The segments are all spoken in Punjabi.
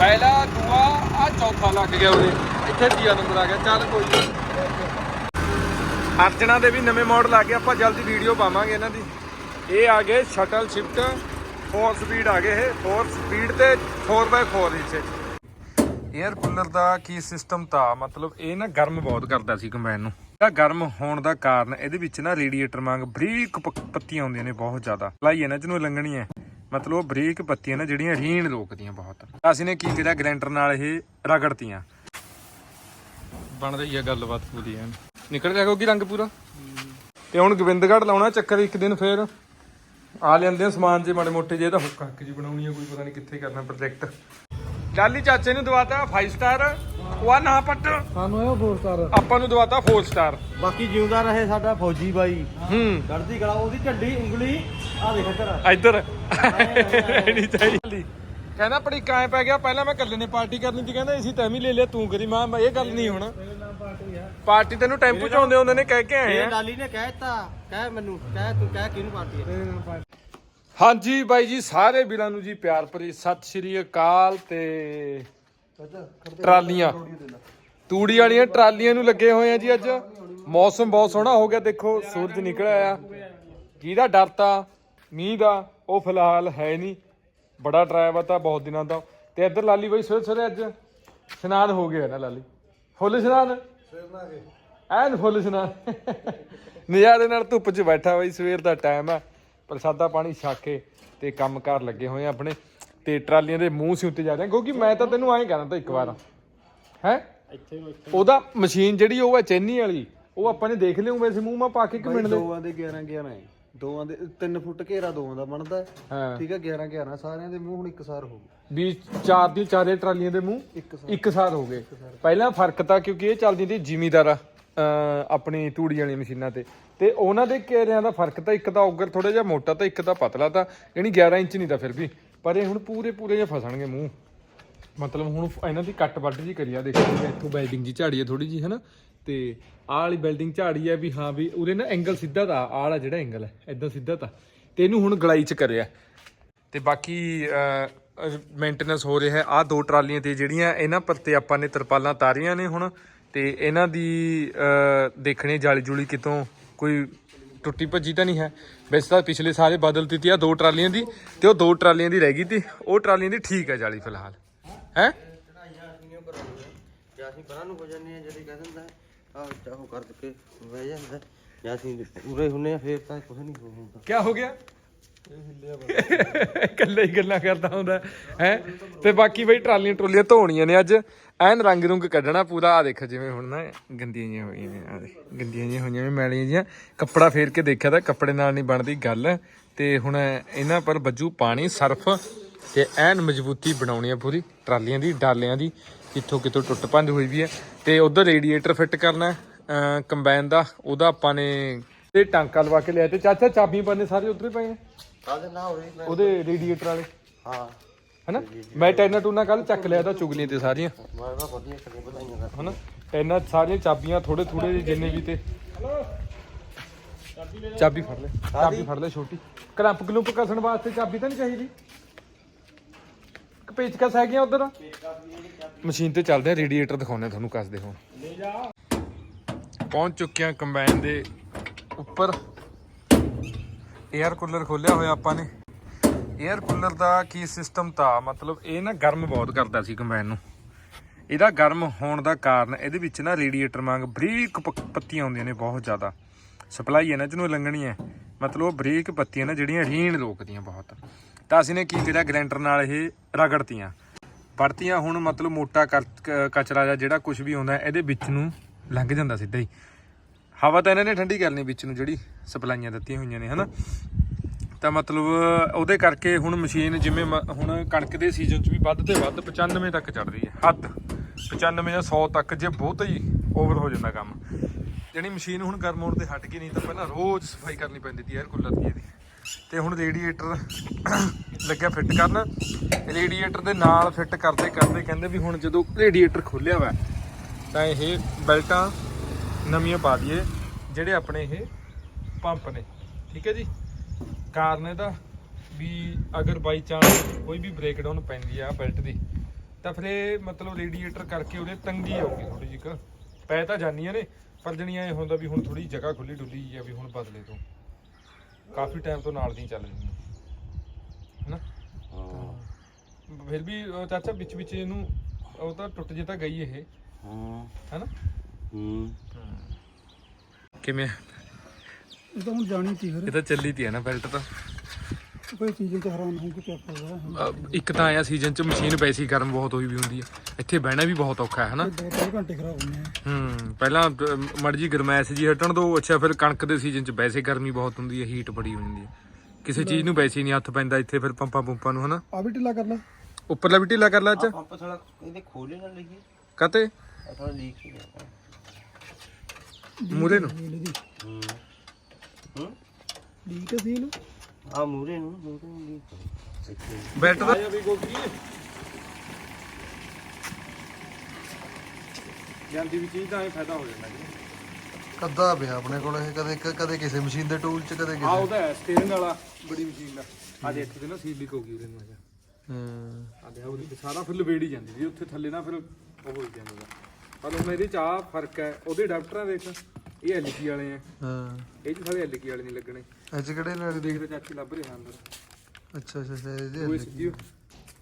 ਪਹਿਲਾ ਦੂਆ ਆ ਚੌਥਾ ਲੱਗ ਗਿਆ ਉਹਦੇ ਇੱਥੇ ਤੀਆ ਨੰਬਰ ਆ ਗਿਆ। ਚੱਲ ਕੋਈ ਨੀ। ਦੇ ਵੀ ਨਵੇਂ ਮਾਡਲ ਆ ਗਏ। ਆਪਾਂ ਜਲਦੀ ਵੀਡੀਓ ਪਾਵਾਂਗੇ ਇਹਨਾਂ ਦੀ। ਇਹ ਆ ਗਏ ਸ਼ਟਲ ਸ਼ਿਫਟ 4 ਸਪੀਡ ਆ ਗਏ ਇਹ। 4 ਸਪੀਡ ਤੇ 4x4 ਵਿੱਚ। 에ਅਰ ਕੂਲਰ ਦਾ ਕੀ ਸਿਸਟਮ ਤਾਂ? ਮਤਲਬ ਇਹ ਨਾ ਗਰਮ ਬਹੁਤ ਕਰਦਾ ਸੀ ਕੰਬਾਈਨ ਨੂੰ। ਇਹਦਾ ਗਰਮ ਹੋਣ ਦਾ ਕਾਰਨ ਇਹਦੇ ਵਿੱਚ ਨਾ ਰੇਡੀਏਟਰ ਵਾਂਗ ਬਰੀਕ ਪੱਤੀਆਂ ਆਉਂਦੀਆਂ ਨੇ ਬਹੁਤ ਜ਼ਿਆਦਾ। ਲਾਈਏ ਨਾ ਜਿਹਨੂੰ ਲੰਗਣੀਆਂ ਮਤਲਬ ਉਹ ਬਰੀਕ ਪੱਤੀਆਂ ਨੇ ਜਿਹੜੀਆਂ ਰੀਣ ਰੋਕਦੀਆਂ ਬਹੁਤ। ਅਸੀਂ ਨੇ ਕੀ ਕਰਿਆ ਗ੍ਰੈਂਡਰ ਨਾਲ ਇਹ ਰਗੜਤੀਆਂ। ਬਣ ਰਹੀ ਹੈ ਗੱਲਬਾਤ ਪੂਰੀ ਐਨ। ਨਿਕਲ ਗਿਆ ਕਿਉਂਕਿ ਰੰਗ ਪੂਰਾ? ਤੇ ਹੁਣ ਗੋਬਿੰਦਗੜ ਲਾਉਣਾ ਚੱਕਰ ਇੱਕ ਦਿਨ ਫੇਰ। ਆ ਲੈਂਦੇ ਆ ਸਮਾਨ ਜੇ ਮਾੜੇ ਮੋਟੇ ਜੇ ਤਾਂ ਹੁੱਕ ਹੱਕ ਜੀ ਬਣਾਉਣੀ ਆ, ਕੋਈ ਪਤਾ ਨਹੀਂ ਕਿੱਥੇ ਕਰਨਾ ਪ੍ਰੋਜੈਕਟ ਲਾਲੀ ਚਾਚੇ ਨੂੰ ਦਵਾਤਾ 5 ਸਟਾਰ ਉਹ ਆ ਨਾ ਪੱਟ। ਸਾਨੂੰ ਇਹ ਫੋਰ ਸਟਾਰ ਆਪਾਂ ਨੂੰ ਦਵਾਤਾ 4 ਸਟਾਰ ਬਾਕੀ ਜਿਉਂਦਾ ਰਹੇ ਸਾਡਾ ਫੌਜੀ ਬਾਈ। ਹੂੰ। ਗੜਦੀ ਗਲਾ ਉਹਦੀ ਝੰਡੀ ਉਂਗਲੀ ਆ ਦੇਖ ਇੱਧਰ। ਇੱਧਰ। ਨਹੀਂ ਚਾਹੀਦੀ। ਕਹਿੰਦਾ ਪੜੀ ਕਾਂ ਪੈ ਗਿਆ ਪਹਿਲਾਂ ਮੈਂ ਇਕੱਲੇ ਨੇ ਪਾਰਟੀ ਕਰਨੀ ਸੀ ਕਹਿੰਦਾ ਅਸੀਂ ਤੈਨੂੰ ਲੈ ਲਿਆ ਤੂੰ ਕਰੀ ਮਾਂ ਇਹ ਗੱਲ ਨਹੀਂ ਹੁਣ। ਪਾਰਟੀ ਤੈਨੂੰ ਟੈਂਪੂ ਚ ਆਉਂਦੇ ਹੁੰਦੇ ਨੇ ਕਹਿ ਕੇ ਆਏ ਇਹ ਆ ਡਾਲੀ ਨੇ ਕਹਿਤਾ ਕਹਿ ਮੈਨੂੰ ਕਹਿ ਤੂੰ ਕਹਿ ਕਿਹਨੂੰ ਪਾਰਟੀ ਹੈ? ਹਾਂਜੀ ਬਾਈ ਜੀ ਸਾਰੇ ਵੀਰਾਂ ਨੂੰ ਜੀ ਪਿਆਰ ਭਰੀ ਸਤਿ ਸ਼੍ਰੀ ਅਕਾਲ ਤੇ ਟਰਾਲੀਆਂ। ਤੂੜੀ ਵਾਲੀਆਂ ਟਰਾਲੀਆਂ ਨੂੰ ਲੱਗੇ ਹੋਏ ਆ ਜੀ ਅੱਜ। ਮੌਸਮ ਬਹੁਤ ਸੋਹਣਾ ਹੋ ਗਿਆ ਦੇਖੋ ਸੂਰਜ ਨਿਕਲਿਆ ਆ। ਜਿਹਦਾ ਡਰ ਤਾਂ? ਮੀਂਹ ਦਾ? ਉਹ ਫਿਲਹਾਲ ਹੈ ਨਹੀਂ। ਬੜਾ ਡਰਾਈਵਰ ਤਾਂ ਬਹੁਤ ਦਿਨਾਂ ਦਾ ਤੇ ਇੱਧਰ ਲਾਲੀ ਬਾਈ ਸਵੇਰੇ ਸਵੇਰੇ ਅੱਜ ਇਸ਼ਨਾਨ ਹੋ ਗਿਆ ਨਾ ਲਾਲੀ। ਫੁੱਲ ਇਸ਼ਨਾਨ? ਐਨ ਫੁੱਲ ਇਸ਼ਨਾਨ। ਨਜ਼ਾਰੇ ਨਾਲ ਧੁੱਪ 'ਚ ਬੈਠਾ ਬਾਈ ਸਵੇਰ ਦਾ ਟਾਈਮ ਆ। ਪ੍ਰਸਾਦਾ ਪਾਣੀ ਛਕ ਤੇ ਕੰਮਕਾਰ ਲੱਗੇ ਹੋਏ ਆ ਆਪਣੇ। ਤੇ ਟਰਾਲੀਆਂ ਦੇ ਮੂੰਹ ਸੀ ਉੱਤੇ ਜਾ ਰਹੇ ਕਿਉਂਕਿ ਮੈਂ ਤਾਂ ਤੈਨੂੰ ਐਂ ਕਹਿਣਾ ਤਾਂ ਇੱਕ ਵਾਰ। ਹੈ? ਇੱਥੇ ਉਹਦਾ ਮਸ਼ੀਨ ਜਿਹੜੀ ਉਹ ਹੈ ਚੈਨੀ ਵਾਲੀ ਉਹ ਆਪਾਂ ਨੇ ਦੇਖ ਲਿਓ ਵੈਸੇ ਮੂੰਹ ਮਾ ਪਾ ਕੇ ਇੱਕ ਮਿੰਟ ਦੇ। ਦੋਆਂ ਦੇ 11 11 ਹੈ। ਦੋਆਂ ਦੇ 3 ਫੁੱਟ ਘੇਰਾ ਦੋਆਂ ਦਾ ਬਣਦਾ ਹੈ। ਹਾਂ। ਠੀਕ ਹੈ 11 11 ਸਾਰਿਆਂ ਦੇ ਮੂੰਹ ਹੁਣ ਇੱਕਸਾਰ ਹੋ ਗਏ। ਵੀ ਚਾਰ ਦੀ ਚਾਰੇ ਟਰਾਲੀਆਂ ਦੇ ਮੂੰਹ ਇੱਕ ਇੱਕ ਸਾਰ ਹੋ ਗਏ। ਪਹਿਲਾਂ ਫ਼ਰਕ ਤਾਂ ਕਿਉਂਕਿ ਇਹ ਚੱਲਦੀ ਸੀ ਜ਼ਿਮੀਦਾਰ ਆਪਣੀ ਤੂੜੀ ਵਾਲੀਆਂ ਮਸ਼ੀਨਾਂ ਤੇ। ਤੇ ਉਹਨਾਂ ਦੇ ਘੇਰਿਆਂ ਦਾ ਫ਼ਰਕ ਤਾਂ ਇੱਕ ਤਾਂ ਔਗਰ ਥੋੜਾ ਜਿਹਾ ਮੋਟਾ ਤਾਂ ਇੱਕ ਤਾਂ ਪਤਲਾ ਤਾਂ ਯਾਨੀ 11 ਇੰਚ ਨਹੀਂ ਤਾਂ ਫਿਰ ਵੀ। ਪਰ ਇਹ ਹੁਣ ਪੂਰੇ ਪੂਰੇ ਜਿਹਾ ਫਸਣਗੇ ਮੂੰਹ। ਮਤਲਬ ਹੁਣ ਇਹਨਾਂ ਦੀ ਕੱਟ ਵੱਢ ਜੀ ਕਰੀ ਆ, ਦੇਖੋ ਇੱਥੋਂ ਬੈਲਡਿੰਗ ਜੀ ਝਾੜੀ ਹੈ ਥੋੜੀ ਜੀ ਹਨਾ? ਤੇ ਆਹ ਵਾਲੀ ਬਿਲਡਿੰਗ ਝਾੜੀ ਹੈ ਵੀ ਹਾਂ ਵੀ ਉਹਦੇ ਨਾ ਐਂਗਲ ਸਿੱਧਾ ਤਾਂ, ਆਹ ਵਾਲਾ ਜਿਹੜਾ ਐਂਗਲ ਹੈ ਇਦਾਂ ਸਿੱਧਾ ਤਾਂ। ਤੇ ਇਹਨੂੰ ਹੁਣ ਗਲਾਈ ਚ ਕਰਿਆ। ਤੇ ਬਾਕੀ ਮੇਨਟੇਨੈਂਸ ਹੋ ਰਿਹਾ ਹੈ। ਆ ਦੋ ਟਰਾਲੀਆਂ ਤੇ ਜਿਹੜੀਆਂ ਇਹਨਾਂ ਪਰ ਆਪਾਂ ਨੇ ਤਰਪਾਲਾਂ ਤਾਰੀਆਂ ਨੇ ਹੁਣ, ਤੇ ਇਹਨਾਂ ਦੀ ਦੇਖਣੇ ਜਾਲੀ ਜੁਲੀ ਕਿਤੋਂ ਕੋਈ ਟੁੱਟੀ ਭੱਜੀ ਤਾਂ ਨਹੀਂ ਹੈ। ਵੈਸੇ ਤਾਂ ਪਿਛਲੇ ਸਾਰੇ ਬਦਲ ਦਿੱਤੀ ਆ ਦੋ ਟਰਾਲੀਆਂ ਦੀ ਤੇ ਉਹ ਦੋ ਟਰਾਲੀਆਂ ਦੀ ਰਹਿ ਗਈ ਤੇ। ਉਹ ਟਰਾਲੀਆਂ ਦੀ ਠੀਕ ਹੈ ਜਾਲੀ ਫਿਲਹਾਲ। ਹੈ? ਜਾਂ ਅਸੀਂ ਪਰਾਂ ਨੂੰ ਹੋ ਜਾਂਦੇ ਆ ਜਿਹੜੀ ਕਹਿ ਦਿੰਦਾ ਆ ਚਾਹੋ ਕਰ ਕੇ ਬਹਿ ਜਾਂਦਾ। ਜਾਂ ਅਸੀਂ ਪੂਰੇ ਹੁੰਨੇ ਆ ਫੇਰ ਤਾਂ ਕੁਝ ਨਹੀਂ ਹੋ ਹੁੰਦਾ। ਕੀ ਹੋ ਗਿਆ? ਇਕੱਲੇ ਹੀ ਗੱਲਾਂ ਕਰਦਾ ਹੁੰਦਾ, ਹੈ? ਤੇ ਬਾਕੀ ਬਈ ਟਰਾਲੀਆਂ ਟਰੋਲੀਆਂ ਧੋਣੀਆਂ ਨੇ ਅੱਜ। ਐਨ ਰੰਗ ਰੁੰਗ ਕੱਢਣਾ ਪੂਰਾ ਆ ਦੇਖ ਜਿਵੇਂ ਹੁਣ ਨਾ ਗੰਦੀਆਂ ਜਿਹੀਆਂ ਹੋਈਆਂ ਨੇ ਆ ਦੇ ਗੰਦੀਆਂ ਜਿਹੀਆਂ ਹੋਈਆਂ ਨੇ, ਮੈਲੀਆਂ ਜਿਹੀਆਂ। ਕੱਪੜਾ ਫੇਰ ਕੇ ਦੇਖਿਆ ਤਾਂ ਕੱਪੜੇ ਨਾਲ ਨਹੀਂ ਬਣਦੀ ਗੱਲ। ਤੇ ਹੁਣ ਇਹਨਾਂ ਪਰ ਬੱਜੂ ਪਾਣੀ, ਸਰਫ। ਤੇ ਐਨ ਮਜ਼ਬੂਤੀ ਬਣਾਉਣੀ ਆ ਪੂਰੀ, ਟਰਾਲੀਆਂ ਦੀ, ਡਾਲਿਆਂ ਦੀ, ਕਿੱਥੋਂ ਕਿੱਥੋਂ ਟੁੱਟ ਭੰਜ ਹੋਈ ਵੀ ਹੈ ਤੇ ਉਧਰ ਰੇਡੀਏਟਰ ਫਿੱਟ ਕਰਨਾ ਕੰਬਾਈਨ ਦਾ, ਉਹਦਾ ਆਪਾਂ ਨੇ ਤੇ ਟਾਂਕਾ ਲਵਾ ਕੇ ਲਿਆ ਤੇ ਚਾਚਾ, ਚਾਬੀਆਂ ਪੰਨੇ ਸਾਰੇ ਉੱਧਰ ਹੀ ਪਏ ਕਾਹਦੇ ਨਾ ਹੋ ਰਹੀ ਉਹਦੇ ਰੇਡੀਏਟਰ ਵਾਲੇ। ਹਾਂ। ਹਨਾ? ਮੈਂ ਟੈਨਾ ਟੂਨਾ ਕੱਲ ਚੱਕ ਲਿਆ ਤਾਂ ਚੁਗਲੀਆਂ ਤੇ ਸਾਰੀਆਂ। ਮੈਂ ਤਾਂ ਵਧੀਆ ਕਰੇ ਵਧਾਈਆਂ ਦਾ ਹਨਾ? ਟੈਨਾ ਸਾਰੀਆਂ ਚਾਬੀਆਂ ਥੋੜੇ ਥੋੜੇ ਜਿੰਨੇ ਵੀ ਤੇ। ਚਾਬੀ ਫੜ ਲੈ ਚਾਬੀ ਫੜ ਲੈ ਛੋਟੀ। ਕਲੰਪ ਕਲੁੰਪ ਕਸਣ ਵਾਸਤੇ ਚਾਬੀ ਤਾਂ ਨਹੀਂ ਚਾਹੀਦੀ। ਪੇਚਕਸ ਹੈਗੀਆਂ ਉਧਰ। ਮਸ਼ੀਨ ਤੇ ਚੱਲਦੇ ਆ ਰੇਡੀਏਟਰ ਦਿਖਾਉਣੇ ਤੁਹਾਨੂੰ ਕੱਸਦੇ ਹੁਣ। ਪਹੁੰਚ ਚੁੱਕੇ ਆ ਕੰਬਾਈਨ ਦੇ ਉੱਪਰ। 에ਅਰ ਕੂਲਰ ਖੋਲਿਆ ਹੋਇਆ ਆਪਾਂ ਨੇ। 에ਅਰ ਕੂਲਰ ਦਾ ਕੀ ਸਿਸਟਮ ਤਾਂ, ਮਤਲਬ ਇਹ ਨਾ ਗਰਮ ਬਹੁਤ ਕਰਦਾ ਸੀ ਕੰਬਾਈਨ ਨੂੰ। ਇਹਦਾ ਗਰਮ ਹੋਣ ਦਾ ਕਾਰਨ, ਇਹਦੇ ਵਿੱਚ ਨਾ ਰੇਡੀਏਟਰ ਵਾਂਗ ਬਰੀਕ ਪ- ਪੱਤੀਆਂ ਆਉਂਦੀਆਂ ਨੇ ਬਹੁਤ ਜ਼ਿਆਦਾ। ਸਪਲਾਈ ਹੈ ਨਾ ਜਿਹਨੂੰ ਲੰਘਣੀ ਹੈ। ਮਤਲਬ ਉਹ ਬਰੀਕ ਪੱਤੀਆਂ ਨੇ ਜਿਹੜੀਆਂ ਰੀਣ ਰੋਕਦੀਆਂ ਬਹੁਤ। ਤਾਂ ਅਸੀਂ ਨੇ ਕੀ ਕਰਿਆ ਗ੍ਰੈਂਡਰ ਨਾਲ ਇਹ ਰਗੜਤੀਆਂ। ਵੜਤੀਆਂ ਹੁਣ ਮਤਲਬ ਮੋਟਾ ਕਚਰਾ ਜਾਂ ਜਿਹੜਾ ਕੁਝ ਵੀ ਆਉਂਦਾ ਇਹਦੇ ਵਿੱਚ ਨੂੰ ਲੰਘ ਜਾਂਦਾ ਸਿੱਧਾ ਹੀ। ਹਵਾ ਤਾਂ ਇਹਨਾਂ ਨੇ ਠੰਡੀ ਕਰਨੀ ਵਿੱਚ ਨੂੰ, ਜਿਹੜੀ ਸਪਲਾਈਆਂ ਦਿੱਤੀਆਂ ਹੋਈਆਂ ਨੇ, ਹਨਾ? ਤਾਂ ਮਤਲਬ ਉਹਦੇ ਕਰਕੇ ਹੁਣ ਮਸ਼ੀਨ ਜਿਵੇਂ ਮ- ਹੁਣ ਕਣਕ ਦੇ ਸੀਜ਼ਨ 'ਚ ਵੀ ਵੱਧ ਤੇ ਵੱਧ 95 ਤੱਕ ਚੜ ਹੈ, ਹੱਦ। 95 ਜਾਂ 100 ਤੱਕ ਜੇ ਬਹੁਤ ਹੀ ਓਵਰ ਹੋ ਜਾਂਦਾ ਕੰਮ। ਜਿਹੜੀ ਮਸ਼ੀਨ ਹੁਣ ਗਰਮ ਹੋਣ ਤੇ ਹਟ ਗਈ, ਨਹੀਂ ਤਾਂ ਪਹਿਲਾਂ ਰੋਜ਼ ਸਫ਼ਾਈ ਕਰਨੀ ਪੈਂਦੀ ਸੀ 에ਅਰ ਕੂਲਰ ਦੀ। ਇਹਦੀ ਤੇ ਹੁਣ ਰੇਡੀਏਟਰ ਲੱਗਿਆ ਫਿੱਟ ਕਰਨ। ਰੇਡੀਏਟਰ ਦੇ ਨਾਲ ਫਿੱਟ ਕਰਦੇ ਕਰਦੇ ਕਹਿੰਦੇ ਵੀ ਹੁਣ ਜਦੋਂ ਰੇਡੀਏਟਰ ਖੋਲਿਆ ਵਾ, ਤਾਂ ਇਹ ਬੈਲਟਾਂ ਨਵੀਆਂ ਪਾ ਦਈਏ ਜਿਹੜੇ ਆਪਣੇ ਇਹ ਪੰਪ ਨੇ। ਠੀਕ ਹੈ ਜੀ? ਕਾਰਨ ਇਹਦਾ ਵੀ ਅਗਰ ਬਾਈ ਚਾਂਸ ਕੋਈ ਵੀ ਬ੍ਰੇਕਡਾਊਨ ਪੈਂਦੀ ਆ ਬੈਲਟ ਦੀ ਤਾਂ ਫਿਰ ਇਹ ਮਤਲਬ ਰੇਡੀਏਟਰ ਕਰਕੇ ਉਹਦੇ ਤੰਗੀ ਆਊਗੀ ਥੋੜੀ ਜਿਹੀ ਕੁ। ਪੈ ਤਾਂ ਜਾਨੀਆਂ ਨੇ ਪਰ ਜਣੀਆਂ ਇਹ ਹੁੰਦਾ ਵੀ ਹੁਣ ਥੋੜੀ ਜਗ੍ਹਾ ਖੁੱਲੀ ਡੁੱਲੀ ਆ ਵੀ ਹੁਣ ਬਦਲੇ ਤੋਂ। ਕਾਫੀ ਟਾਈਮ ਤੋਂ ਨਾਲ ਦੀ ਚੱਲ ਹਨਾ? ਹਾਂ। ਫਿਰ ਵੀ ਚਾਚਾ ਵਿੱਚ ਵਿੱਚ ਇਹਨੂੰ ਉਹ ਤਾਂ ਟੁੱਟ ਜੇ ਤਾਂ ਗਈ ਇਹ। ਹਾਂ। ਹੈਨਾ? ਹੂੰ। ਕਿਵੇਂ ਇਹ ਤਾਂ ਹੁਣ ਜਾਣੀ ਤੀ ਫਿਰ। ਇਹ ਤਾਂ ਚੱਲੀ ਤੀ ਹੈ ਨਾ ਬੈਲਟ ਤਾਂ। ਕੋਈ ਚੀਜ਼ ਤੇ ਹੈਰਾਨ ਹੋ ਕੇ ਕਿਆ ਫਾਇਦਾ ਅਹ, ਇੱਕ ਤਾਂ ਆਇਆ ਸੀਜ਼ਨ ਚ ਮਸ਼ੀਨ ਵੈਸੀ ਗਰਮ ਬਹੁਤ ਹੋਈ ਵੀ ਹੁੰਦੀ ਆ। ਇੱਥੇ ਬਹਿਣਾ ਵੀ ਬਹੁਤ ਔਖਾ ਹੈ ਹਨਾ? ਦੋ ਤਿੰਨ ਘੰਟੇ ਖਰਾਬ ਹੁੰਦੇ ਆ। ਹੂੰ ਪਹਿਲਾਂ ਮਰਜ਼ੀ ਗਰਮੈਸ਼ ਜੀ ਹਟਣ ਦੋ ਅੱਛਾ ਫਿਰ ਕਣਕ ਦੇ ਸੀਜ਼ਨ ਚ ਵੈਸੇ ਗਰਮੀ ਬਹੁਤ ਹੁੰਦੀ ਹੈ ਹੀਟ ਬੜੀ ਹੋ ਜਾਂਦੀ ਹੈ ਕਿਸੇ ਚੀਜ਼ ਨੂੰ ਵੈਸੇ ਹੀ ਨਹੀਂ ਹੱਥ ਪੈਂਦਾ ਇੱਥੇ ਫਿਰ ਪੰਪਾਂ ਪੰਪਾਂ ਨੂੰ ਹਨਾ? ਆ ਵੀ ਢਿੱਲਾ ਕਰ ਲੈ। ਉੱਪਰਲਾ ਵੀ ਢਿੱਲਾ ਕਰ ਲਾ ਚ ਪੰਪ ਥੋੜਾ ਇਹਦੇ ਖੋਲੇ ਨਾ ਲਈਏ। ਕਤੇ? ਥੋੜਾ ਲੀਕ ਹੀ ਜਾਂਦਾ ਮੂਰੇ ਨੂੰ। ਹੂੰ। ਹੂੰ। ਲੀਕ ਸੀ ਇਹਨੂੰ? ਆ ਮੂਰੇ ਨੂੰ ਮੂਰੇ ਨੂੰ ਲੀਕ ਬੈਲਟ ਦਾ ਵੀ ਗੋਗੀ। ਜਾਂਦੀ ਵੀ ਚੀਜ਼ ਦਾ ਇਹ ਫਾਇਦਾ ਹੋ ਜਾਂਦਾ ਜੀ। ਕੱਦਾ ਪਿਆ ਆਪਣੇ ਕੋਲ ਇਹ ਕਦੇ ਕਦੇ ਕਿਸੇ ਮਸ਼ੀਨ ਦੇ ਟੂਲ ਚ ਕਦੇ ਆ ਕਿਸੇ ਉਹਦਾ ਸਟੀਅਰਿੰਗ ਵਾਲਾ ਬੜੀ ਮਸ਼ੀਨ ਦਾ। ਅੱਜ ਇੱਥੇ ਤੇ ਨਾ ਸੀਲ ਲੀਕ ਹੋ ਗਈ ਉਹਦੇ ਨੂੰ ਆ ਹੂੰ। ਆ ਦੇ ਉਹਦੀ ਸਾਰਾ ਫਿਰ ਲਵੇੜ ਹੀ ਜਾਂਦੀ ਸੀ ਉੱਥੇ ਥੱਲੇ ਨਾ ਫਿਰ ਉਹ ਹੋ ਜਾਂਦਾ। ਪਰ ਹੁਣ ਇਹਦੇ ਚ ਆ ਫ਼ਰਕ ਹੈ ਉਹਦੇ ਡਾਕਟਰਾਂ ਦੇਖ ਇਹ ਐਲਕੀ ਵਾਲੇ ਆ। ਹਾਂ। ਇਹ ਚ ਸਾਰੇ ਐਲਕੀ ਵਾਲੇ ਨਹੀਂ ਲੱਗਣੇ। ਅੱਜ ਕਿਹੜੇ ਲੱਗਦੀ ਦੇਖਦੇ ਚਾਚੀ ਲੱਭ ਰਿਹਾ ਅੰਦਰ। ਅੱਛਾ ਅੱਛਾ ਅੱਛਾ ਉਹ ਇਹਦੇ ਸਿੱਧੀ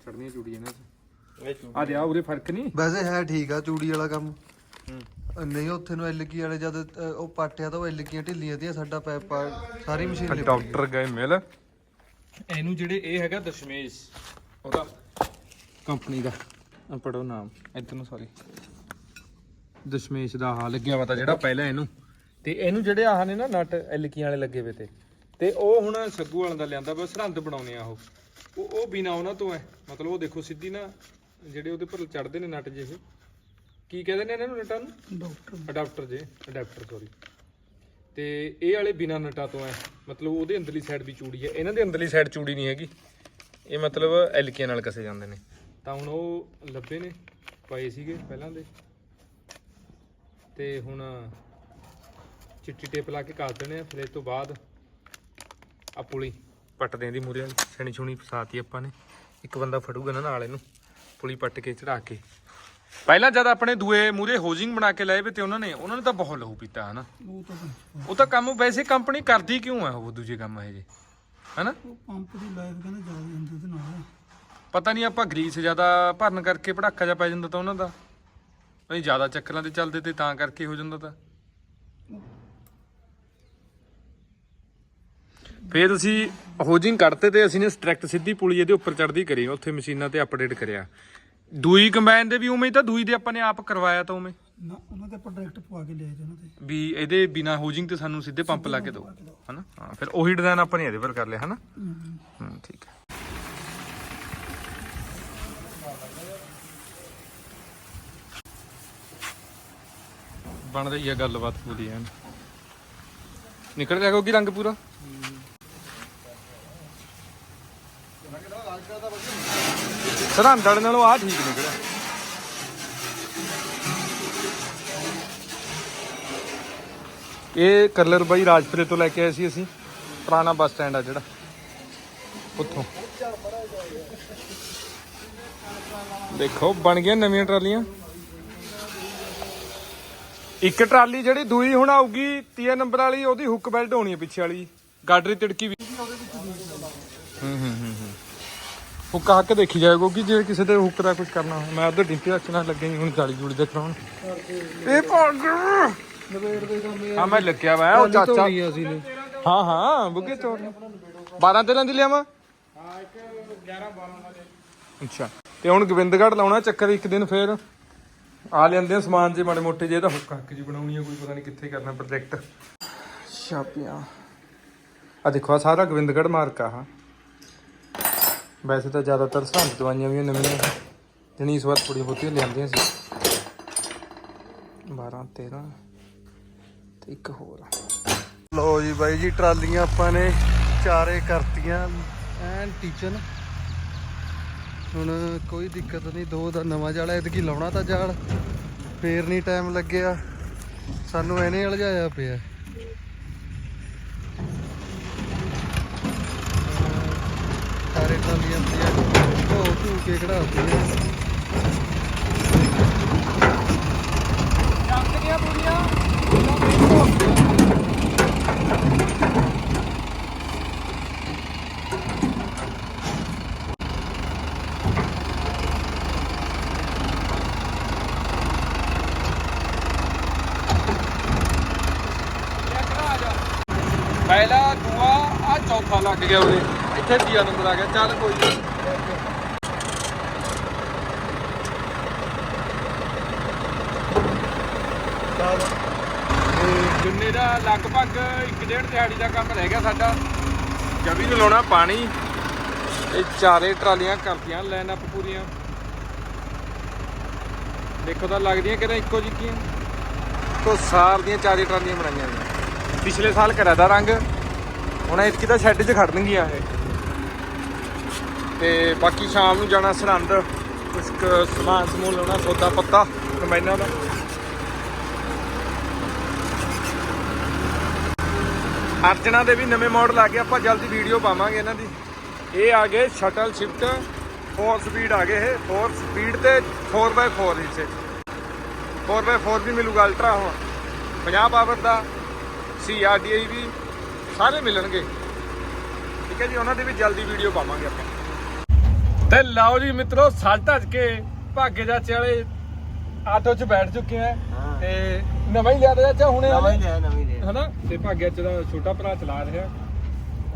ਛੜਨੀਆਂ ਚੂੜੀ ਇਹਨਾਂ ਚ ਆ ਦੇ ਆ ਉਹਦੇ ਫ਼ਰਕ ਨਹੀਂ? ਵੈਸੇ ਹੈ ਠੀਕ ਆ ਚੂੜੀ ਵਾਲਾ ਕੰਮ। ਹੂੰ। ਅ, ਨਹੀਂ ਉੱਥੇ ਨੂੰ ਐਲਕੀ ਵਾਲੇ ਜਦ ਅ, ਉਹ ਪਾਟਿਆ ਤਾਂ ਉਹ ਐਲਕੀਆਂ ਢਿੱਲੀਆਂ ਤੀਆਂ ਸਾਡਾ ਪੈਪ ਸਾਰੀ ਮਸ਼ੀਨ ਗਈ। ਡਾਕਟਰ ਗਏ ਮਿਲ। ਇਹਨੂੰ ਜਿਹੜੇ ਇਹ ਹੈਗਾ ਦਸ਼ਮੇਸ਼ ਉਹਦਾ ਕੰਪਨੀ ਦਾ। ਪੜੋ ਨਾਮ ਇੱਧਰ ਨੂੰ ਸੌਰੀ ਦਸ਼ਮੇਸ਼ ਦਾ ਹਾਲ ਲੱਗਿਆ ਵਾ ਤਾਂ ਜਿਹੜਾ ਪਹਿਲਾਂ ਇਹਨੂੰ। ਤੇ ਇਹਨੂੰ ਜਿਹੜੇ ਆਹ ਨੇ ਨਾ ਨਟ ਐਲਕੀਆਂ ਵਾਲੇ ਲੱਗੇ ਵੇ ਤੇ। ਤੇ ਉਹ ਹੁਣ ਸੱਗੂ ਵਾਲਿਆਂ ਦਾ ਲਿਆਂਦਾ ਬਸ ਸਰਹੰਦ ਬਣਾਉਣੇ ਆ ਉਹ। ਉਹ ਉਹ ਬਿਨਾ ਉਹਨਾਂ ਤੋਂ ਹੈ ਮਤਲਬ ਉਹ ਦੇਖੋ ਸਿੱਧੀ ਨਾ ਜਿਹੜੇ ਉਹਦੇ ਪਰ ਚੜਦੇ ਨੇ ਨਟ ਜਿਹੇ। ਕੀ ਕਹਿੰਦੇ ਨੇ ਇਹਨਾਂ ਨੂੰ ਨਟਾਂ ਨੂੰ? ਡਾਕਟਰ। ਅਡਾਪਟਰ ਜੇ ਅਡਾਪਟਰ ਸੌਰੀ ਤੇ ਇਹ ਵਾਲੇ ਬਿਨਾ ਨਟਾਂ ਤੋਂ ਐ। ਮਤਲਬ ਉਹਦੇ ਅੰਦਰਲੀ ਸਾਈਡ ਵੀ ਚੂੜੀ ਹੈ ਇਹਨਾਂ ਦੇ ਅੰਦਰਲੀ ਸਾਈਡ ਚੂੜੀ ਨਹੀਂ ਹੈਗੀ। ਇਹ ਮਤਲਬ ਐਲਕੀਆਂ ਨਾਲ ਕਸੇ ਜਾਂਦੇ ਨੇ। ਤਾਂ ਹੁਣ ਉਹ ਲੱਭੇ ਨੇ ਪਏ ਸੀਗੇ ਪਹਿਲਾਂ ਦੇ। ਤੇ ਹੁਣ ਚਿੱਟੀ ਟੇਪ ਲਾ ਕੇ ਕੱਸ ਦੇਣੇ ਆ ਫਿਰ ਇਸ ਤੋਂ ਬਾਅਦ ਆ ਪੁਲੀ। ਪੱਟਦੇ ਆਂ ਦੀ ਮੂਰੇ ਛਣੀ ਛੁਣੀ ਫਸਾਤੀ ਆਪਾਂ ਨੇ। ਇੱਕ ਬੰਦਾ ਫੜੂਗਾ ਨਾ ਨਾਲ ਇਹਨੂੰ ਪੁਲੀ ਪੱਟ ਕੇ ਚੜਾ ਕੇ। ਪਹਿਲਾਂ ਜਦ ਆਪਣੇ ਦੂਏ ਮੂਰੇ ਹੋਜਿੰਗ ਬਣਾ ਕੇ ਲਾਏ ਵੇ ਤੇ ਉਹਨਾਂ ਨੇ ਉਹਨਾਂ ਨੇ ਤਾਂ ਬਹੁਤ ਲਹੂ ਪੀਤਾ ਹਨਾ? ਉਹ ਤਾਂ ਤਾਂ ਕੰਮ ਵੈਸੇ ਕੰਪਨੀ ਕਰਦੀ ਕਿਉਂ ਆ ਉਹ ਦੂਜੇ ਕੰਮ ਇਹ ਜੇ? ਹਨਾ? ਪੰਪ ਦੀ ਲਾਈਫ ਕਹਿੰਦੇ ਜ਼ਿਆਦਾ ਹੁੰਦੀ ਉਹਦੇ ਨਾਲ। ਪਤਾ ਨਹੀਂ ਆਪਾਂ ਗਰੀਸ ਜ਼ਿਆਦਾ ਭਰਨ ਕਰਕੇ ਪੜਾਕਾ ਜਾ ਪੈ ਜਾਂਦਾ ਤਾਂ ਉਹਨਾਂ ਦਾ। ਨਹੀਂ ਜ਼ਿਆਦਾ ਚੱਕਰਾਂ ਤੇ ਚੱਲਦੇ ਤੇ ਤਾਂ ਕਰਕੇ ਹੋ ਜਾਂਦਾ ਤਾਂ। ਫੇਰ ਅਸੀਂ ਹੋਜਿੰਗ ਕੱਢਤੇ ਤੇ ਅਸੀਂ ਨੇ ਸਟ੍ਰੈਕਟ ਸਿੱਧੀ ਪੁਲੀ ਇਹਦੇ ਉੱਪਰ ਚੜਦੀ ਕਰੀ ਉੱਥੇ ਮਸ਼ੀਨਾਂ ਤੇ ਅਪਡੇਟ ਕਰਿਆ। ਦੂਈ ਕੰਬਾਈਨ ਦੇ ਵੀ ਉਵੇਂ ਤਾਂ ਦੂਈ ਦੇ ਆਪਾਂ ਨੇ ਆਪ ਕਰਵਾਇਆ ਤਾਂ ਉਵੇਂ। ਨਾ ਉਹਨਾਂ ਤੇ ਡਾਇਰੈਕਟ ਪਵਾ ਕੇ ਲਿਆਏ ਤੇ ਉਹਨਾਂ ਤੇ। ਵੀ ਇਹਦੇ ਬਿਨਾ ਹੋਜਿੰਗ ਤੇ ਸਾਨੂੰ ਸਿੱਧੇ ਪੰਪ ਲਾ ਕੇ ਦਿਓ ਹਨਾ? ਹਾਂ ਫਿਰ ਉਹੀ ਡਿਜ਼ਾਈਨ ਆਪਾਂ ਨੇ ਇਹਦੇ ਪਰ ਕਰ ਲਿਆ ਹਨਾ। ਹੂੰ ਠੀਕ ਹੈ। ਬਣ ਰਹੀ ਹੈ ਗੱਲਬਾਤ ਪੂਰੀ ਐਨ। ਨਿਕਲ ਗਿਆ ਕੋਈ ਰੰਗ ਪੂਰਾ? ਸਰਹੰਦ ਵਾਲੇ ਨਾਲੋਂ ਆ ਠੀਕ ਨਿਕਲਿਆ। ਇਹ ਕਲਰ ਬਾਈ ਰਾਜਪੁਰੇ ਤੋਂ ਲੈ ਕੇ ਆਏ ਸੀ ਅਸੀਂ। ਪੁਰਾਣਾ ਬੱਸ ਸਟੈਂਡ ਆ ਜਿਹੜਾ। ਉੱਥੋਂ। ਦੇਖੋ, ਬਣ ਗਈਆਂ ਨਵੀਆਂ ਟਰਾਲੀਆਂ। ਇੱਕ ਟਰਾਲੀ ਜਿਹੜੀ ਦੂਈ ਹੁਣ ਆਊਗੀ ਤੀਏ ਨੰਬਰ ਵਾਲੀ ਉਹਦੀ ਹੁੱਕ ਬੈਲਟ ਹੋਣੀ ਹੈ ਪਿੱਛੇ ਵਾਲੀ। ਗਾਡਰੀ ਤਿੜਕੀ ਵੀ। ਹੂੰ ਹੂੰ ਹੂੰ ਹੂੰ। ਹੁੱਕ ਹੱਕ ਦੇਖੀ ਜਾਏਗਾ ਕਿ ਜੇ ਕਿਸੇ ਦੇ ਹੁੱਕ ਦਾ ਕੁਝ ਕਰਨਾ ਹੋਵੇ ਮੈਂ ਉਧਰ ਡਿੰਪੀ ਰੱਖਣਾ ਲੱਗੇ ਹੁਣ ਜਾਲੀ ਜੂੜੀ ਦੇ ਕਰਾਉਣ। ਇਹ ਭੱਗ ਨਵੇੜ ਦੇ ਕੰਮ ਹਾਂ ਮੈਂ ਲੱਗਿਆ ਵਾ ਉਹ ਚਾਚਾ। ਹਾਂ ਹਾਂ ਬੁੱਗੇ ਚੋਰ 12 13 ਦੀ ਲਿਆਵਾਂ? ਹਾਂ ਇੱਕ 11 12 ਅੱਛਾ। ਤੇ ਹੁਣ ਗੋਬਿੰਦਗੜ੍ਹ ਲਾਉਣਾ ਚੱਕਰ ਇੱਕ ਦਿਨ ਫੇਰ? ਆ ਲੈਂਦੇ ਆ ਸਮਾਨ ਜੇ ਮਾੜੇ ਮੋਟੇ ਜੇ ਤਾਂ ਹੁੱਕ ਜੀ ਬਣਾਉਣੀ ਆ, ਕੋਈ ਪਤਾ ਨਹੀਂ ਕਿੱਥੇ ਕਰਨਾ ਪ੍ਰੋਜੈਕਟ ਛਾਪੀਆਂ। ਆ ਦੇਖੋ ਆ ਸਾਰਾ ਗੋਬਿੰਦਗੜ੍ਹ ਮਾਰਕ ਆ। ਵੈਸੇ ਤਾਂ ਜ਼ਿਆਦਾਤਰ ਸਾਨੂੰ ਦਵਾਈਆਂ ਵੀ ਨਵੀਆਂ ਜਣੀ ਇਸ ਵਾਰ ਥੋੜੀ ਬਹੁਤੀ ਲਿਆਂਦੀਆਂ ਸੀ। 12 13 ਤੇ ਇੱਕ ਹੋਰ ਲਓ ਜੀ ਬਾਈ ਜੀ, ਟਰਾਲੀਆਂ ਆਪਾਂ ਨੇ ਚਾਰੇ ਕਰਤੀਆਂ। ਐਨ ਟੀਚਨ ਹੁਣ ਕੋਈ ਦਿੱਕਤ ਨਹੀਂ, ਦੋ ਦਾ ਨਵਾਂ ਜਾਲ ਐਤਕੀ ਲਾਉਣਾ ਤਾਂ ਜਾਲ। ਫੇਰ ਨਹੀਂ ਟਾਈਮ ਲੱਗਿਆ। ਸਾਨੂੰ ਐਨੇ ਉਲਝਾਇਆ ਪਿਆ। ਸਾਰੇ ਟਰਾਲੀਆਂ ਪਈਆਂ ਧੋ ਧੂ ਕੇ ਕਢਾ ਦਿੱਤੀਆਂ ਜੰਗ ਦੀਆਂ ਬੁੜੀਆਂ। ਲੱਗ ਗਿਆ ਉਹਦੇ ਇੱਥੇ ਤੀਆ ਨੰਬਰ ਆ ਗਿਆ। ਚੱਲ ਕੋਈ ਨਹੀਂ ਤੇ ਦਾ ਲਗਭਗ 1.5 ਦਿਹਾੜੀ ਦਾ ਕੰਮ ਰਹਿ ਗਿਆ ਸਾਡਾ। ਜਵੀ ਨੂੰ ਲਾਉਣਾ ਪਾਣੀ। ਇਹ ਚਾਰੇ ਟਰਾਲੀਆਂ ਕਰਤੀਆਂ ਲਾਈਨ ਅਪ ਪੂਰੀਆਂ। ਦੇਖੋ ਤਾਂ ਲੱਗਦੀਆਂ ਕਿਤੇ ਇੱਕੋ ਜਿਹੀਆਂ। ਤੋਂ ਸਾਰ ਦੀਆਂ ਚਾਰੇ ਟਰਾਲੀਆਂ ਬਣਾਈਆਂ ਨੇ ਪਿਛਲੇ ਸਾਲ ਕਰਿਆ ਦਾ ਰੰਗ। ਹੁਣ ਇਤਕੀ ਤਾਂ ਸ਼ੈੱਡ 'ਚ ਖੜਨਗੀਆਂ ਇਹ। ਤੇ ਬਾਕੀ ਸ਼ਾਮ ਨੂੰ ਜਾਣਾ ਸਰਹੰਦ। ਕੁਝ ਸਮਾਨ ਸਮੂਨ ਲਾਉਣਾ, ਸੌਦਾ ਪੱਤਾ ਕੰਬਾਈਨਾਂ ਦਾ। ਅਰਜਨਾ ਦੇ ਵੀ ਨਵੇਂ ਮਾਡਲ ਆ ਗਏ, ਆਪਾਂ ਜਲਦੀ ਵੀਡੀਓ ਪਾਵਾਂਗੇ ਇਹਨਾਂ ਦੀ। ਇਹ ਆ ਗਏ ਸ਼ਟਲ ਸ਼ਿਫਟ 4 ਸਪੀਡ ਆ ਗਏ ਇਹ। 4 ਸਪੀਡ ਤੇ 4x4 ਇਸੇ 4x4 ਵੀ ਮਿਲੂਗਾ ਅਲਟਰਾ ਹੁਣ। 50 ਪਾਵਰ ਦਾ CRDI ਵੀ। ਸਾਰੇ ਮਿਲਣਗੇ। ਠੀਕ ਹੈ ਜੀ ਉਹਨਾਂ ਦੀ ਵੀ ਜਲਦੀ ਵੀਡੀਓ ਪਾਵਾਂਗੇ ਆਪਾਂ। ਤੇ ਲਓ ਜੀ ਮਿੱਤਰੋ ਧੱਜ ਕੇ ਭਾਗੇ ਚਾਚੇ ਵਾਲੇ ਆਟੋ 'ਚ ਬੈਠ ਚੁੱਕੇ ਆ। ਹਾਂ। ਤੇ ਨਵਾਂ ਹੀ ਲਿਆ ਚਾਚਾ ਹੁਣੇ ਨਵੀਂ ਵਾਲੇ ਲਿਆ ਨਵੀਂ ਲਿਆ। ਹਨਾ? ਤੇ ਭਾਗਿਆ ਚ ਦਾ ਛੋਟਾ ਭਰਾ ਚਲਾ ਰਿਹਾ।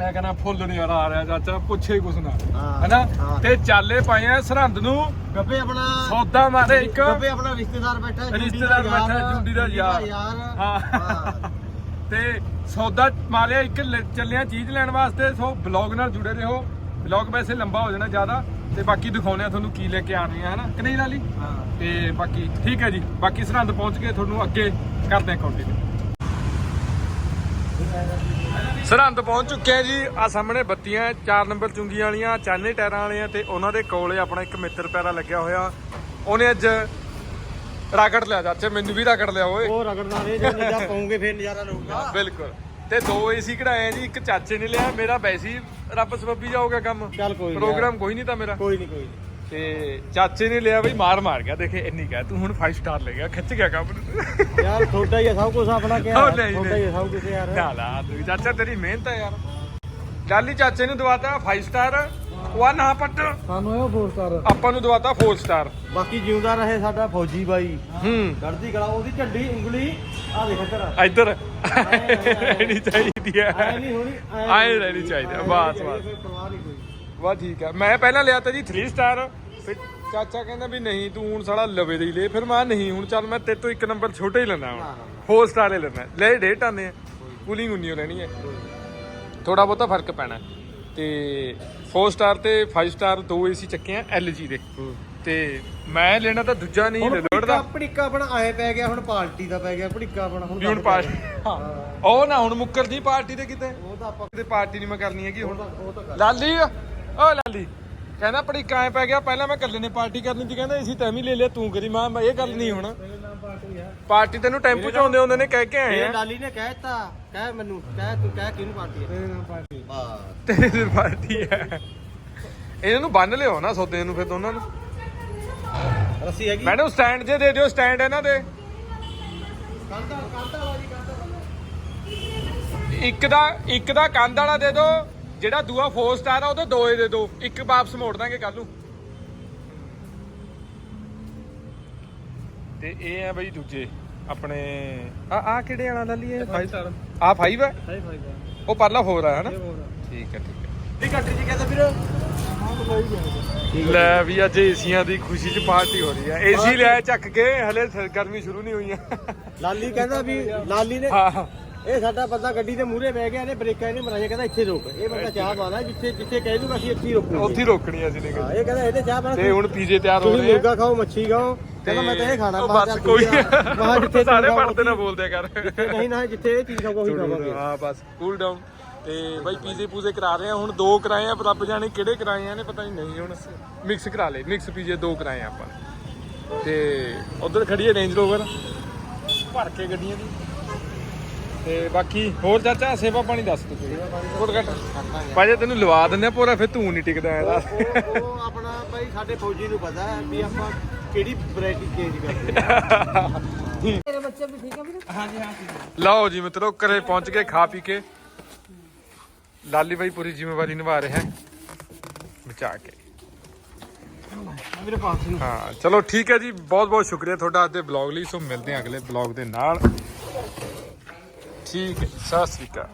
ਐ ਕਹਿੰਦਾ ਫੁੱਲ ਨਜ਼ਾਰਾ ਆ ਰਿਹਾ ਚਾਚਾ ਪੁੱਛੇ ਕੁਛ ਨਾ। ਹਾਂ, ਹਨਾ? ਹਾਂ। ਤੇ ਚਾਲੇ ਪਾਏ ਆ ਸਰਹੰਦ ਨੂੰ। ਗੱਪੇ ਆਪਣਾ ਸੌਦਾ ਮਾਰੇ ਇੱਕ। ਗੱਪੇ ਆਪਣਾ ਰਿਸ਼ਤੇਦਾਰ ਬੈਠਾ ਰਿਸ਼ਤੇਦਾਰ ਬੈਠਾ, ਯਾਰ, ਜੁੰਡੀ ਦਾ ਯਾਰ। ਹਾਂ। ਹਾਂ। ਤੇ ਸੌਦਾ ਮਾਰਿਆ ਇੱਕ ਲ- ਚੱਲਿਆ ਚੀਜ਼ ਲੈਣ ਵਾਸਤੇ ਸੋ ਬਲੌਗ ਨਾਲ ਜੁੜੇ ਰਹੋ। ਬਲੌਗ ਵੈਸੇ ਲੰਬਾ ਹੋ ਜਾਣਾ ਜ਼ਿਆਦਾ ਤੇ ਬਾਕੀ ਦਿਖਾਉਣੇ ਆ ਤੁਹਾਨੂੰ ਕੀ ਲੈ ਕੇ ਆ ਹਨਾ? ਕਿ ਨਹੀਂ ਲਾਲੀ? ਹਾਂ। ਤੇ ਬਾਕੀ ਠੀਕ ਹੈ ਜੀ ਬਾਕੀ ਸਰਹੰਦ ਪਹੁੰਚ ਕੇ ਤੁਹਾਨੂੰ ਅੱਗੇ ਕਰਦੇ ਹਾਂ ਕੰਟੀਨਿਊ ਸਰਹੰਦ ਪਹੁੰਚ ਚੁੱਕੇ ਆ ਜੀ ਆ ਸਾਹਮਣੇ ਬੱਤੀਆਂ 4 ਨੰਬਰ ਚੁੰਗੀਆਂ ਵਾਲੀਆਂ ਚਾਨੇ ਟਾਇਰਾਂ ਵਾਲੀਆਂ ਤੇ ਉਹਨਾਂ ਦੇ ਕੋਲੇ ਆਪਣਾ ਇੱਕ ਮਿੱਤਰ ਪਿਆਰਾ ਲੱਗਿਆ ਹੋਇਆ। ਉਹਨੇ ਅੱਜ ਰਾਕਟ ਲਿਆ ਚਾਚੇ ਮੈਨੂੰ ਵੀ ਰਾਕਟ ਲਿਆ ਓਏ। ਉਹ ਰਗੜਨਾ ਰੇ ਜੇ ਨਜ਼ਾਰਾ ਪਾਉਂਗੇ ਫਿਰ ਨਜ਼ਾਰਾ ਲਊਗਾ। ਬਿਲਕੁਲ। ਤੇ ਦੋ ਏਸੀ ਕਢਾਏ ਆ ਜੀ ਇੱਕ ਚਾਚੇ ਨੇ ਲਿਆ ਮੇਰਾ ਵੈਸੇ ਹੀ ਰੱਬ ਸਬੱਬੀ ਜਾਊਗਾ ਕੰਮ। ਚੱਲ ਕੋਈ ਨੀ ਪ੍ਰੋਗਰਾਮ ਕੋਈ ਨਹੀਂ ਤਾਂ ਮੇਰਾ। ਕੋਈ ਨਹੀਂ ਕੋਈ ਨਹੀਂ ਤੇ ਚਾਚੇ ਨੇ ਲਿਆ ਬਈ ਮਾਰ ਮਾਰ ਗਿਆ ਦੇਖੇ ਇੰਨੀ ਕਹਿ ਤੂੰ ਹੁਣ 5 ਸਟਾਰ ਲੈ ਗਿਆ ਖਿੱਚ ਗਿਆ ਕੰਮ। ਨੂੰ ਯਾਰ ਤੁਹਾਡਾ ਹੀ ਆ ਸਭ ਕੁਝ ਆਪਣਾ ਕਿਹਾ ਉਹ ਨਹੀਂ, ਤੁਹਾਡਾ ਹੀ ਆ ਸਭ ਕੁਝ ਯਾਰ। ਨਾ ਲਾ ਤੂੰ ਚਾਚਾ ਤੇਰੀ ਮਿਹਨਤ ਹੈ ਯਾਰ। ਲਾਲੀ ਚਾਚੇ ਨੂੰ ਦਵਾਤਾ 5 ਸਟਾਰ ਉਹ ਨਾ ਪੱਟ। ਸਾਨੂੰ ਇਹ ਫੋਰ ਸਟਾਰ ਆਪਾਂ ਨੂੰ ਦਵਾਤਾ 4 ਸਟਾਰ ਬਾਕੀ ਜਿਉਂਦਾ ਰਹੇ ਸਾਡਾ ਫੌਜੀ ਬਾਈ। ਹੂੰ। ਗੜਦੀ ਗਲਾ ਉਹਦੀ ਝੰਡੀ ਉਂਗਲੀ ਆ ਦੇਖ ਇੱਧਰ। ਇੱਧਰ। ਰਹਿਣੀ ਚਾਹੀਦੀ ਐ ਨਹੀਂ ਹੋਣੀ ਐਂ ਰਹਿਣੀ ਚਾਹੀਦੀ ਹੈ, ਬਸ, ਬਸ। ਫਿਰ ਪਰਵਾਹ ਨਹੀਂ ਕੋਈ। ਵਾਹ ਠੀਕ ਹੈ ਮੈਂ ਪਹਿਲਾਂ ਲਿਆ ਤਾ ਜੀ 3 ਸਟਾਰ ਫਿਰ ਚਾਚਾ ਕਹਿੰਦਾ ਵੀ ਨਹੀਂ ਤੂੰ ਹੁਣ ਸਾਲਾ ਲਵੇ ਦੇ ਹੀ ਲੈ। ਫਿਰ ਮੈਂ ਨਹੀਂ ਹੁਣ ਚੱਲ ਮੈਂ ਤੇਰੇ ਤੋਂ ਇੱਕ ਨੰਬਰ ਛੋਟਾ ਹੀ ਲੈਣਾ ਹੁਣ 4 ਸਟਾਰ ਹੀ ਲੈਣਾ ਲੈ ਡੇਟ ਆਨੇ ਆ। ਕੂਲਿੰਗ ਉਨੀ ਰਹਿਣੀ ਹੈ ਥੋੜਾ ਬਹੁਤਾ ਫ਼ਰਕ ਪੈਣਾ। ਤੇ 4 ਸਟਾਰ ਤੇ 5 ਸਟਾਰ ਦੋ ਏਸੀ ਚੱਕੇ ਆ LG ਦੇ। ਤੇ ਮੈਂ ਲੈਣਾ ਤਾਂ ਦੂਜਾ ਨਹੀਂ ਲੋੜਦਾ। ਪੜਿੱਕਾ ਆਪਣਾ ਆਏ ਪੈ ਗਿਆ ਹੁਣ ਪਾਰਟੀ ਦਾ ਪੈ ਗਿਆ ਪੜਿੱਕਾ ਆਪਣਾ ਹੁਣ ਵੀ ਹੁਣ ਪਾਰਟੀ ਉਹ ਨਾ ਹੁਣ ਮੁੱਕਰਦੀ ਪਾਰਟੀ ਤੇ ਕਿਤੇ। ਉਹ ਤਾਂ ਆਪਾਂ ਕਿਤੇ ਪਾਰਟੀ ਨਹੀਂ ਮੈਂ ਕਰਨੀ ਹੈਗੀ ਹੁਣ। ਲਾਲੀ ਓ ਲਾਲੀ ਕਹਿੰਦਾ ਪੜੀ ਕਾਂ ਪੈ ਗਿਆ ਪਹਿਲਾਂ ਮੈਂ ਇਕੱਲੇ ਨੇ ਪਾਰਟੀ ਕਰਨੀ ਸੀ ਕਹਿੰਦਾ ਇਸੀ ਤੈਂ ਵੀ ਲੈ ਲਿਆ ਤੂੰ ਕਰੀ ਮਾਂ ਇਹ ਗੱਲ ਨਹੀਂ ਹੁਣ। ਪਾਰਟੀ ਆ ਤੈਨੂੰ ਟੈਂਪੂ ਚ ਆਉਂਦੇ ਹੁੰਦੇ ਨੇ ਕਹਿ ਕੇ ਆਏ ਇਹ ਆ ਲਾਲੀ ਨੇ ਕਹਿਤਾ ਕਹਿ ਮੈਨੂੰ ਕਹਿ ਤੂੰ ਕਹਿ ਕਿਹਨੂੰ ਪਾਰਟੀ ਹੈ? ਤੇਰੇ ਨਾਲ ਪਾਰਟੀ ਹਾਂ। ਤੇਰੇ ਦੀ ਪਾਰਟੀ ਹੈ। ਇਹਨਾਂ ਨੂੰ ਬੰਨ ਲਿਓ ਨਾ ਸੌਦੇ ਨੂੰ ਫਿਰ ਦੋਨਾਂ ਨੂੰ। ਰੱਸੀ ਹੈਗੀ? ਮੈਡਮ ਸਟੈਂਡ ਜੇ ਦੇ ਦਿਓ ਸਟੈਂਡ ਇਹਨਾਂ ਦੇ। ਕਾਂਤਾ ਕਾਂਤਾ ਵਾਲੀ ਕਾਂਤਾ ਇੱਕ ਦਾ ਇੱਕ ਦਾ ਕੰਧ ਵਾਲਾ ਦੇ ਦਿਓ। ਜਿਹੜਾ ਦੂਆ 4 ਸਟਾਰ ਆ ਉਹਦੇ ਦੋਏ ਦੇ ਦਿਓ। ਇੱਕ ਵਾਪਸ ਮੋੜ ਦਾਂਗੇ ਕੱਲ ਨੂੰ। ਤੇ ਇਹ ਆ ਬਈ ਦੂਜੇ ਆਪਣੇ ਆ ਆ ਕਿਹੜੇ ਵਾਲਾ ਲਾਲੀ ਇਹ 5 ਸਟਾਰ ਆ 5 ਹੈ ਹਾਈ ਫਾਈ ਦਾ ਉਹ ਪਰਲਾ 4 ਆ ਹਨਾ? ਹੋਰ ਠੀਕ ਹੈ ਠੀਕ ਹੈ ਇਹ ਕੱਟ ਜੀ ਕਹਿੰਦਾ ਵੀਰ। ਲੈ ਵੀ ਅੱਜ ਏਸੀਆਂ ਦੀ ਖੁਸ਼ੀ 'ਚ ਪਾਰਟੀ ਹੋ ਰਹੀ ਹੈ ਏਸੀ ਲਿਆ ਚੱਕ ਕੇ ਹਲੇ ਗਰਮੀ ਸ਼ੁਰੂ ਨਹੀਂ ਹੋਈ ਹੈ ਲਾਲੀ ਕਹਿੰਦਾ ਵੀ ਲਾਲੀ ਨੇ ਹਾਂ। ਇਹ ਸਾਡਾ ਬੰਦਾ ਗੱਡੀ ਦੇ ਮੂਹਰੇ ਬਹਿ ਗਿਆ ਇਹਨੇ ਬ੍ਰੇਕਾਂ ਇਹਨੇ ਮਰਾਈਆਂ ਕਹਿੰਦਾ ਇੱਥੇ ਰੋਕ। ਇਹ ਬੰਦਾ ਚਾਹ ਪਾਦਾ ਜਿੱਥੇ ਜਿੱਥੇ ਕਹਿ ਦੂਗਾ ਅਸੀਂ ਇੱਥੇ ਹੀ ਉੱਥੇ ਰੋਕਣੀ ਅਸੀਂ ਨੇ ਹਾਂ ਇਹ ਕਹਿੰਦਾ ਇਹਦੇ ਚਾਹ ਪਾਣਾ ਤੇ ਹੁਣ ਪੀਜੇ ਤਿਆਰ ਹੋ ਤੁਸੀਂ ਰਹੇ ਆ। ਮੁਰਗਾ ਖਾਓ ਮੱਛੀ ਖਾਓ। ਕਹਿੰਦਾ ਮੈਂ ਤਾਂ ਇਹ ਖਾਣਾ ਮੈਂ ਬਸ ਕੋਈ ਮਹਾ ਜਿੱਥੇ ਸਾਰੇ ਪੜਦੇ ਨਾ ਬੋਲਦਿਆ ਕਰ ਨਹੀਂ ਨਾ ਜਿੱਥੇ ਇਹ ਚੀਜ਼ ਖਾਓ ਉਹੀ ਖਾਵਾਂਗੇ। ਹਾਂ ਬਸ ਕੂਲ ਡਾਊਨ ਤੇ ਬਾਈ ਪੀਜ਼ੇ ਪੂਜ਼ੇ ਕਰਾ ਰਹੇ ਆ। ਹੁਣ ਦੋ ਕਰਾਏ ਆ ਰੱਬ ਜਾਣੇ ਕਿਹੜੇ ਕਰਾਏ ਆ ਨੇ ਪਤਾ ਨਹੀਂ ਨਹੀਂ ਹੁਣ ਮਿਕਸ ਕਰਾ ਲਏ। ਮਿਕਸ ਪੀਜ਼ੇ ਦੋ ਕਰਾਏ ਆ ਆਪਾਂ। ਤੇ ਉਧਰ ਖੜੀ ਹੈ ਰੇਂਜ ਰੋਵਰ ਭਰ ਕੇ ਗੱਡੀਆਂ ਦੀ। ਤੇ ਬਾਕੀ ਹੋਰ ਚਾਚਾ ਸੇਵਾ ਪਾਣੀ ਦੱਸ ਤੂੰ ਕੋਟ ਘਟ। ਭਾਜੇ ਤੈਨੂੰ ਲਵਾ ਦਿੰਦੇ ਆ ਪੂਰਾ ਫਿਰ ਤੂੰ ਨਹੀਂ ਟਿਕਦਾ ਐ ਦੱਸ ਉਹ ਉਹ ਆਪਣਾ ਭਾਈ ਸਾਡੇ ਫੌਜੀ ਨੂੰ ਪਤਾ ਹੈ ਵੀ ਆਪਾਂ ਕਿਹੜੀ ਵੈਰਾਈਟੀ ਚੇਂਜ ਕਰਦੇ ਲਓ ਜੀ ਮਿੱਤਰੋ ਘਰੇ ਪਹੁੰਚ ਕੇ ਖਾ ਪੀ ਕੇ। ਲਾਲੀ ਬਾਈ ਪੂਰੀ ਜ਼ਿੰਮੇਵਾਰੀ ਨਿਭਾ ਰਿਹਾ ਹੈ। ਬਚਾ ਕੇ। ਮੇਰੇ ਪਾਸ ਨੂੰ ਹਾਂ ਚਲੋ ਠੀਕ ਹੈ ਜੀ। ਬਹੁਤ ਬਹੁਤ ਸ਼ੁਕਰੀਆ ਤੁਹਾਡਾ ਅੱਜ ਦੇ ਬਲੌਗ ਲਈ। ਸੋ ਮਿਲਦੇ ਹਾਂ ਅਗਲੇ ਬਲੌਗ ਦੇ ਨਾਲ। ਠੀਕ ਹੈ ਸਤਿ ਸ੍ਰੀ ਅਕਾਲ।